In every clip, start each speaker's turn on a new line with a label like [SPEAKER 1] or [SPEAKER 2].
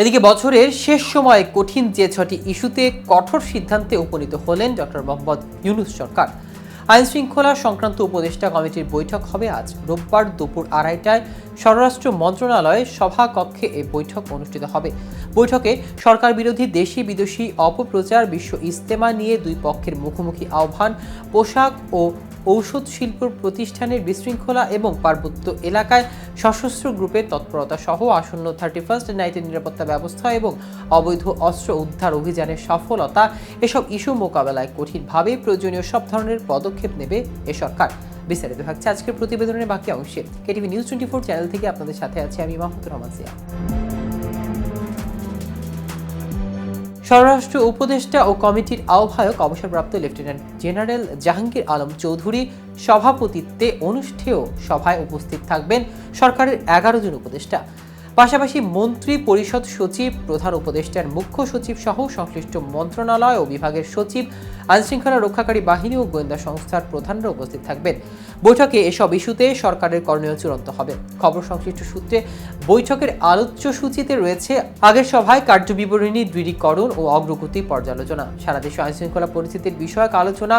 [SPEAKER 1] এদিকে বছরের শেষ সময়ে কঠিন যে ছটি ইস্যুতে কঠোর সিদ্ধান্তে উপনীত হলেন ডক্টর মোহাম্মদ ইউনুস সরকার। আইন শৃঙ্খলা সংক্রান্ত উপদেষ্টা কমিটির বৈঠক হবে আজ রোববার দুপুর আড়াইটায়। স্বরাষ্ট্র মন্ত্রণালয়ে সভাকক্ষে এই বৈঠক অনুষ্ঠিত হবে। বৈঠকে সরকার বিরোধী দেশি বিদেশি অপপ্রচার, বিশ্ব ইস্তেমা নিয়ে দুই পক্ষের মুখোমুখি আহ্বান, পোশাক ও ঔষধ শিল্প প্রতিষ্ঠানের বিশৃঙ্খলা এবং পার্বত্য এলাকায় সশস্ত্র গ্রুপের তৎপরতা সহ আসন্ন থার্টি ফার্স্ট নাইটের নিরাপত্তা ব্যবস্থা এবং অবৈধ অস্ত্র উদ্ধার অভিযানের সফলতা এসব ইস্যু মোকাবেলায় কঠিনভাবে প্রয়োজনীয় সব ধরনের পদক্ষেপ নেবে এ সরকার। বিস্তারিত থাকছে আজকের প্রতিবেদনের বাকি অংশে। KTV news twenty four channel থেকে আপনাদের সাথে আছি আমি মাহমুদুর রহমান সিয়া। স্বরাষ্ট্র উপদেষ্টা ও কমিটির আহ্বায়ক অবসরপ্রাপ্ত লেফটেন্যান্ট জেনারেল জাহাঙ্গীর আলম চৌধুরী সভাপতিত্বে অনুষ্ঠেয় সভায় উপস্থিত থাকবেন সরকারের এগারো জন উপদেষ্টা। পাশাপাশি মন্ত্রী পরিষদ সচিব, প্রধান উপদেষ্টার মুখ্য সচিব সহ সংশ্লিষ্ট মন্ত্রণালয় ও বিভাগের সচিব, আইনশৃঙ্খলা রক্ষাকারী বাহিনী ও গোয়েন্দা সংস্থার প্রধানরা উপস্থিত থাকবেন। বৈঠকে এসব ইস্যুতে সরকারের করণীয় চূড়ান্ত হবে। খবর সংশ্লিষ্ট সূত্রে বৈঠকের আলোচ্য সূচিতে রয়েছে, আগের সভায় কার্যবিবরণী, দৃঢ়ীকরণ ও অগ্রগতি পর্যালোচনা। সারা দেশে আইনশৃঙ্খলা পরিস্থিতির বিষয়ক আলোচনা,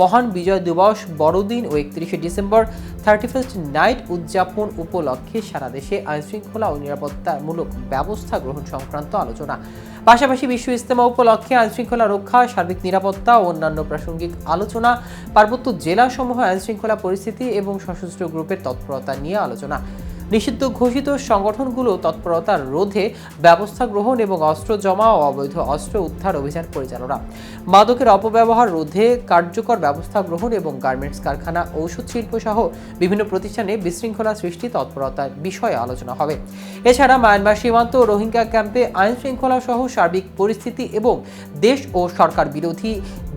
[SPEAKER 1] মহান বিজয় দিবস, বড়দিন ও একত্রিশে ডিসেম্বর, থার্টি ফার্স্ট নাইট উদযাপন উপলক্ষে সারা দেশে আইনশৃঙ্খলা ও নিরাপত্তামূলক ব্যবস্থা গ্রহণ সংক্রান্ত আলোচনা। পাশাপাশি বিশ্ব ইস্তেমা উপলক্ষে আইনশৃঙ্খলা রক্ষা, সার্বিক নিরাপত্তা ও অন্যান্য প্রাসঙ্গিক আলোচনা, পার্বত্য জেলাসমূহ আইনশৃঙ্খলা পরিস্থিতি এবং সশস্ত্র গ্রুপের তৎপরতা নিয়ে আলোচনা। নিষিদ্ধ ঘোষিত সংগঠনগুলো তৎপরতা রোধে ব্যবস্থা গ্রহণ এবং অস্ত্র জমা ও অবৈধ অস্ত্র উদ্ধার অভিযান পরিচালনা। মাদকের অপব্যবহার রোধে কার্যকর ব্যবস্থা গ্রহণ এবং গার্মেন্টস কারখানা, ঔষধ শিল্প সহ বিভিন্ন প্রতিষ্ঠানে বিশৃঙ্খলা সৃষ্টি তৎপরতার বিষয়ে আলোচনা হবে। এছাড়া মায়ানমার সীমান্ত ও রোহিঙ্গা ক্যাম্পে আইন শৃঙ্খলা সহ সার্বিক পরিস্থিতি এবং দেশ ও সরকার বিরোধী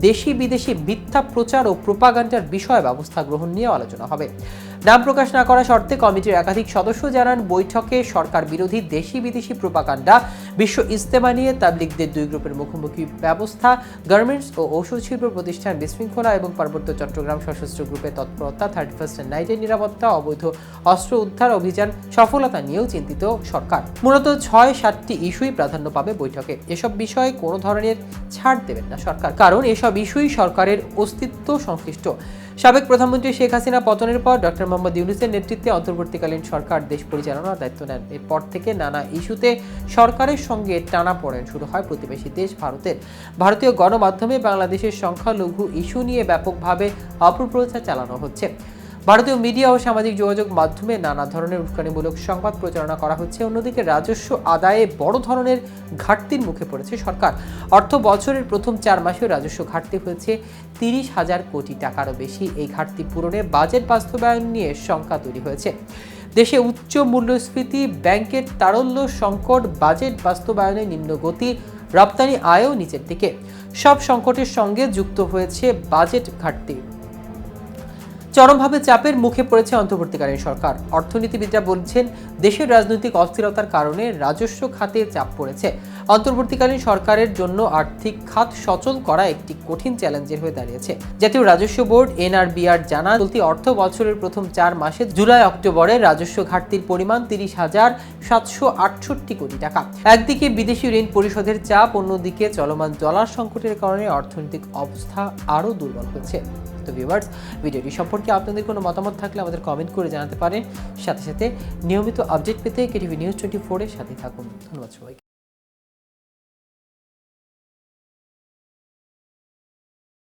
[SPEAKER 1] দেশি বিদেশি মিথ্যা প্রচার ও প্রোপাগান্ডার বিষয়ে ব্যবস্থা গ্রহণ নিয়ে আলোচনা হবে। নাম প্রকাশ না করা শর্তে কমিটির একাধিক সদস্য জানান, বৈঠকে সরকার বিরোধী দেশি বিদেশি প্রোপাগান্ডা, বিশ্ব ইজতেমা নিয়ে তাবলিগদের দুই গ্রুপের মুখোমুখি ব্যবস্থা, গার্মেন্টস ও ঔষধ শিল্প প্রতিষ্ঠান বিশৃঙ্খলা এবং পার্বত্য চট্টগ্রাম সশস্ত্র গ্রুপের তৎপরতা থার্টি ফার্স্ট নাইটের নিরাপত্তা, অবৈধ অস্ত্র উদ্ধার অভিযান, সফলতা নিয়েও চিন্তিত সরকার। মূলত ছয় সাতটি ইস্যুই প্রাধান্য পাবে বৈঠকে। এসব বিষয়ে কোনো ধরনের ছাড় দেবেন না সরকার। কারণ এসব ইস্যুই সরকারের অস্তিত্ব সংশ্লিষ্ট। সাবেক প্রধানমন্ত্রী শেখ হাসিনা পতনের পর ডক্টর মোহাম্মদ ইউনুসের নেতৃত্বে অন্তর্বর্তীকালীন সরকার দেশ পরিচালনার দায়িত্ব নেন। এরপর থেকে নানা ইস্যুতে সরকারের সঙ্গে টানা পড়েন। শুরু হয় প্রতিবেশী দেশ ভারতের। ভারতীয় গণমাধ্যমে বাংলাদেশের সংখ্যালঘু ইস্যু নিয়ে ব্যাপকভাবে অপপ্রচার চালানো হচ্ছে। ভারতীয় মিডিয়া ও সামাজিক যোগাযোগ মাধ্যমে নানা ধরনের উস্কানিমূলক সংবাদ প্রচারণা করা হচ্ছে। অন্যদিকে রাজস্ব আদায়ে বড় ধরনের ঘাটতির মুখে পড়েছে সরকার। অর্থ বছরের প্রথম চার মাসেও রাজস্ব ঘাটতি হয়েছে তিরিশ হাজার কোটি টাকারও বেশি। এই ঘাটতি পূরণে বাজেট বাস্তবায়ন নিয়ে শঙ্কা তৈরি হয়েছে। দেশে উচ্চ মূল্যস্ফীতি, ব্যাংকের তারল্য সংকট, বাজেট বাস্তবায়নে নিম্ন গতি, রপ্তানি আয়ও নিচের দিকে। সব সংকটের সঙ্গে যুক্ত হয়েছে বাজেট ঘাটতি। চরমভাবে চাপের মুখে পড়েছে অন্তর্বর্তীকালীন সরকার। অর্থনীতিবিদরা বলছেন, দেশের রাজনৈতিক অস্থিরতার কারণে রাজস্ব খাতে চাপ পড়েছে। অন্তর্বর্তীকালীন সরকারের জন্য আর্থিক খাত সচল করা একটি কঠিন চ্যালেঞ্জের হয়ে দাঁড়িয়েছে। জাতীয় রাজস্ব বোর্ড, এনআরবিআর জানা চলতি অর্থ বছরের প্রথম চার মাসে জুলাই, অক্টোবরে রাজস্ব ঘাটতির পরিমাণ তিরিশ হাজার সাতশো আটষট্টি কোটি টাকা। একদিকে বিদেশি ঋণ পরিশোধের চাপ, অন্যদিকে চলমান ডলার সংকটের কারণে অর্থনৈতিক অবস্থা আরও দুর্বল হয়েছে। তো ভিউয়ার্স ভিডিওটি সম্পর্কে আপনাদের কোনো মতামত থাকলে আমাদের কমেন্ট করে জানাতে পারেন। সাথে সাথে নিয়মিত আপডেট পেতে কেটিভি নিউজ টোয়েন্টি ফোরের সাথে থাকুন। ধন্যবাদ সবাইকে।